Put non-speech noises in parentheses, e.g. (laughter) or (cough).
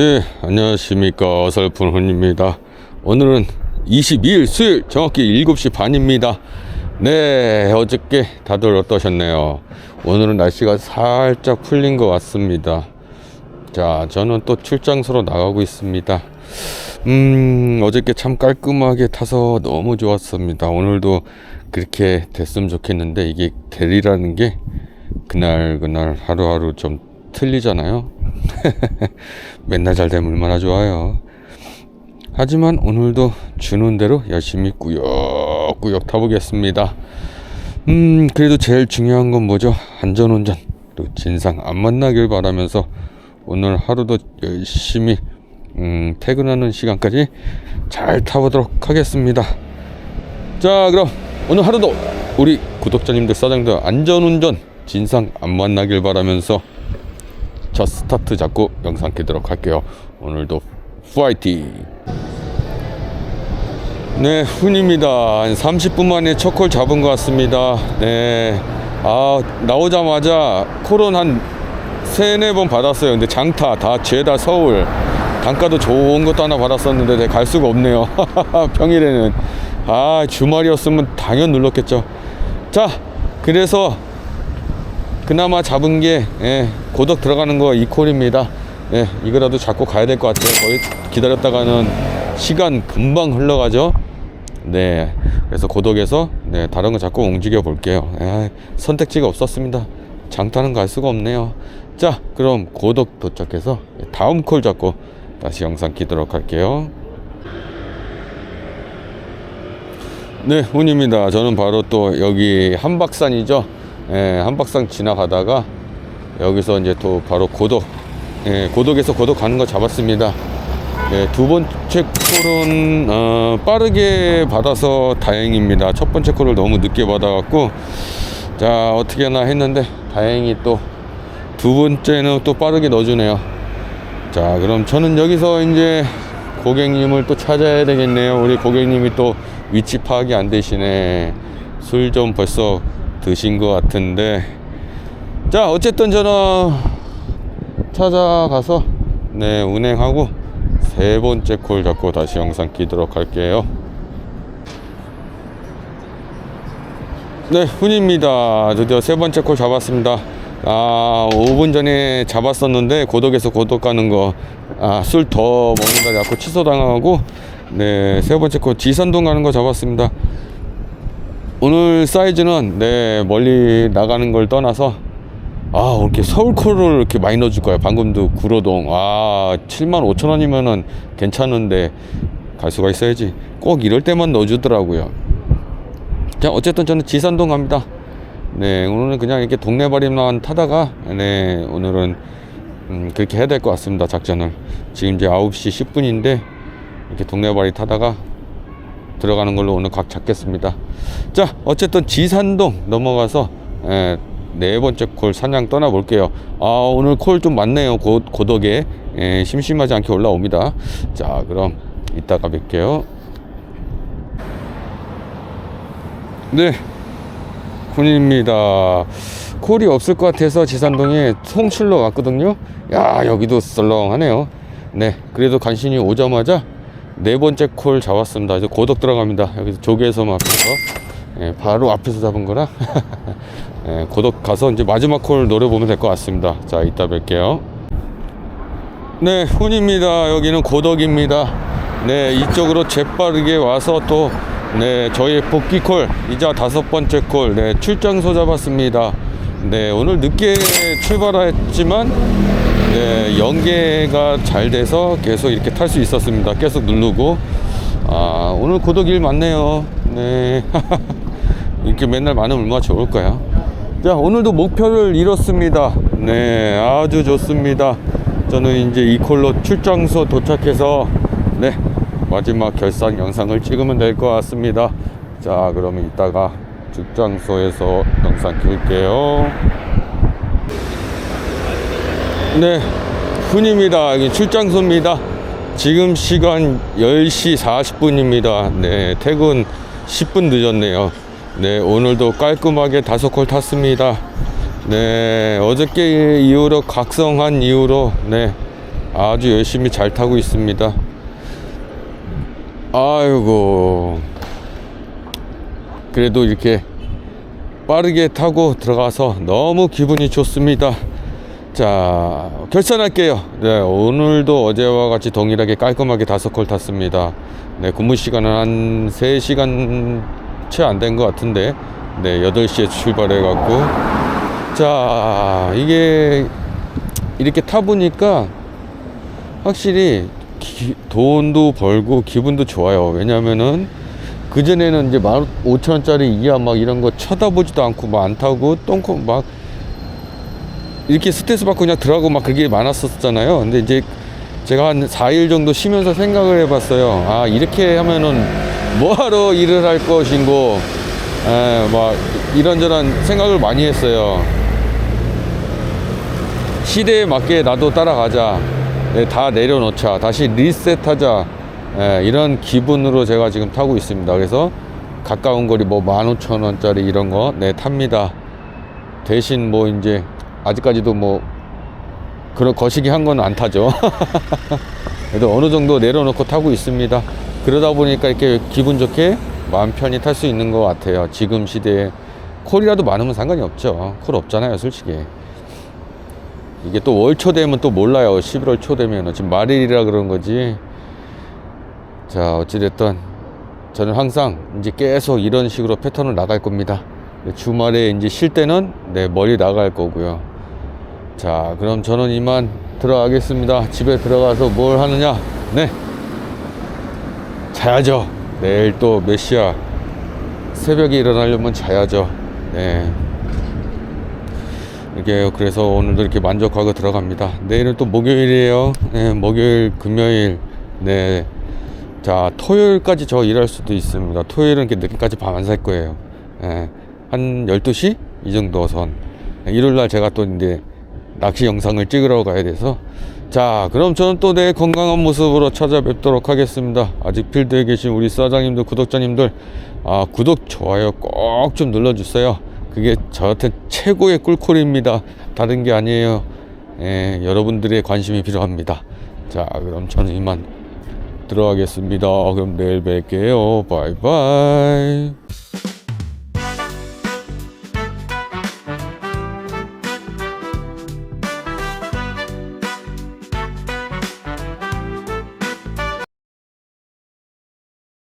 네, 안녕하십니까. 어설픈 훈입니다. 오늘은 22일 수요일 정확히 7시 반입니다. 네, 어저께 다들 어떠셨나요? 오늘은 날씨가 살짝 풀린 것 같습니다. 자, 저는 또 출장소로 나가고 있습니다. 음, 어저께 참 깔끔하게 타서 너무 좋았습니다. 오늘도 그렇게 됐으면 좋겠는데 이게 대리라는 게 그날 그날 하루하루 좀 틀리잖아요. (laughs) 맨날 잘 되면 얼마나 좋아요. 하지만 오늘도 주는 대로 열심히 꾸역꾸역 타보겠습니다. 음, 그래도 제일 중요한 건 뭐죠? 안전운전. 또 진상 안 만나길 바라면서 오늘 하루도 열심히 음, 퇴근하는 시간까지 잘 타보도록 하겠습니다. 자, 그럼 오늘 하루도 우리 구독자님들, 사장들 안전운전 진상 안 만나길 바라면서 첫 스타트 잡고 영상 키도록 할게요. 오늘도 파이팅! 네, 훈입니다. 한 30분 만에 첫콜 잡은 것 같습니다. 네. 아, 나오자마자 콜은 한 세네 번 받았어요. 근데 장타 다 죄다 서울. 단가도 좋은 것도 하나 받았었는데 네, 갈 수가 없네요. (laughs) 평일에는. 아, 주말이었으면 당연 눌렀겠죠. 자, 그래서 그나마 잡은 게 예, 고덕 들어가는 거 이 콜입니다. 예, 이거라도 잡고 가야 될 것 같아요. 거의 기다렸다가는 시간 금방 흘러가죠. 네, 그래서 고덕에서 네, 다른 거 잡고 움직여 볼게요. 예, 선택지가 없었습니다. 장타는 갈 수가 없네요. 자, 그럼 고덕 도착해서 다음 콜 잡고 다시 영상 키도록 할게요. 네, 훈입니다. 저는 바로 또 여기 한박산이죠. 예, 한박산 지나가다가 여기서 이제 또 바로 고덕, 예, 고덕에서 고덕 가는 거 잡았습니다. 네, 두 번째 콜은 어, 빠르게 받아서 다행입니다. 첫 번째 콜을 너무 늦게 받아갖고 자 어떻게 하나 했는데 다행히 또 두 번째는 또 빠르게 넣어주네요. 자 그럼 저는 여기서 이제 고객님을 또 찾아야 되겠네요. 우리 고객님이 또 위치 파악이 안 되시네. 술 좀 벌써 드신 것 같은데 자 어쨌든 저는 찾아가서 네 운행하고 세 번째 콜 잡고 다시 영상 끼도록 할게요. 네, 훈입니다. 드디어 세 번째 콜 잡았습니다. 아, 5분 전에 잡았었는데 고덕에서 고덕 가는 거, 아, 술더 먹는다 자꾸 취소당하고, 네, 세 번째 콜 지산동 가는 거 잡았습니다. 오늘 사이즈는 네, 멀리 나가는 걸 떠나서 아, 이렇게 서울 콜을 이렇게 많이 넣어줄 거예요. 방금도 구로동. 아, 7만 5천 원이면은 괜찮은데 갈 수가 있어야지. 꼭 이럴 때만 넣어주더라고요. 자, 어쨌든 저는 지산동 갑니다. 네, 오늘은 그냥 이렇게 동네발이만 타다가, 네, 오늘은 음, 그렇게 해야 될 것 같습니다. 작전을. 지금 이제 9시 10분인데 이렇게 동네발이 타다가 들어가는 걸로 오늘 각 잡겠습니다. 자, 어쨌든 지산동 넘어가서 예, 네 번째 콜 사냥 떠나볼게요. 아, 오늘 콜 좀 많네요. 고, 고덕에. 예, 심심하지 않게 올라옵니다. 자, 그럼 이따가 뵐게요. 네. 군입니다. 콜이 없을 것 같아서 지산동에 송출로 왔거든요. 야, 여기도 썰렁하네요. 네. 그래도 간신히 오자마자 네 번째 콜 잡았습니다. 이제 고덕 들어갑니다. 여기서 조개섬 앞에서. 예, 바로 앞에서 잡은 거라. (laughs) 예, 고덕 가서 이제 마지막 콜 노려보면 될 것 같습니다. 자, 이따 뵐게요. 네, 훈입니다. 여기는 고덕입니다. 네, 이쪽으로 재빠르게 와서 또, 네, 저희 복귀 콜, 이자 다섯 번째 콜, 네, 출장소 잡았습니다. 네, 오늘 늦게 출발했지만, 네, 연계가 잘 돼서 계속 이렇게 탈 수 있었습니다. 계속 누르고. 아, 오늘 고독 일 많네요. 네. (laughs) 이렇게 맨날 많으면 얼마나 좋을까요? 자, 오늘도 목표를 이뤘습니다. 네, 아주 좋습니다. 저는 이제 이 콜로 출장소 도착해서, 네, 마지막 결산 영상을 찍으면 될 것 같습니다. 자, 그러면 이따가 출장소에서 영상 킬게요. 네, 훈입니다. 출장소입니다. 지금 시간 10시 40분입니다. 네, 퇴근 10분 늦었네요. 네, 오늘도 깔끔하게 다섯 콜 탔습니다. 네, 어저께 이후로 각성한 이후로, 네, 아주 열심히 잘 타고 있습니다. 아이고. 그래도 이렇게 빠르게 타고 들어가서 너무 기분이 좋습니다. 자, 결산할게요. 네, 오늘도 어제와 같이 동일하게 깔끔하게 다섯 콜 탔습니다. 네, 근무 시간은 한 3시간 채 안 된 것 같은데, 네, 8시에 출발해 갖고. 자, 이게 이렇게 타보니까 확실히 기- 돈도 벌고 기분도 좋아요. 왜냐면은 그전에는 이제 15,000원짜리 이하 막 이런 거 쳐다보지도 않고 막 안 타고 똥코 막 이렇게 스트레스 받고 그냥 들어가고 막 그게 많았었잖아요. 근데 이제 제가 한 4일 정도 쉬면서 생각을 해봤어요. 아, 이렇게 하면은 뭐하러 일을 할 것인고, 에, 막 이런저런 생각을 많이 했어요. 시대에 맞게 나도 따라가자. 네, 다 내려놓자. 다시 리셋하자. 예, 이런 기분으로 제가 지금 타고 있습니다. 그래서 가까운 거리 뭐 15,000원짜리 이런 거, 네, 탑니다. 대신 뭐 이제 아직까지도 뭐 그런 거시기 한 건 안 타죠. (laughs) 그래도 어느 정도 내려놓고 타고 있습니다. 그러다 보니까 이렇게 기분 좋게 마음 편히 탈 수 있는 것 같아요. 지금 시대에 콜이라도 많으면 상관이 없죠. 콜 없잖아요, 솔직히. 이게 또 월 초 되면 또 몰라요. 11월 초 되면은 지금 말일이라 그런 거지. 자, 어찌됐든 저는 항상 이제 계속 이런 식으로 패턴을 나갈 겁니다. 주말에 이제 쉴 때는 네, 머리 나갈 거고요. 자, 그럼 저는 이만 들어가겠습니다. 집에 들어가서 뭘 하느냐? 네. 자야죠. 내일 또몇 시야? 새벽에 일어나려면 자야죠. 네. 이렇게 그래서 오늘도 이렇게 만족하고 들어갑니다. 내일은 또 목요일이에요. 네, 목요일, 금요일. 네. 자, 토요일까지 저 일할 수도 있습니다. 토요일은 이렇게 늦게까지 밤 안 살 거예요. 예, 한 12시? 이 정도 선. 예, 일요일 날 제가 또 이제 낚시 영상을 찍으러 가야 돼서. 자, 그럼 저는 또 내 건강한 모습으로 찾아뵙도록 하겠습니다. 아직 필드에 계신 우리 사장님들, 구독자님들, 아, 구독, 좋아요 꼭 좀 눌러주세요. 그게 저한테 최고의 꿀콜입니다. 다른 게 아니에요. 예, 여러분들의 관심이 필요합니다. 자, 그럼 저는 이만 들어가겠습니다. 그럼 내일 뵐게요. 바이바이.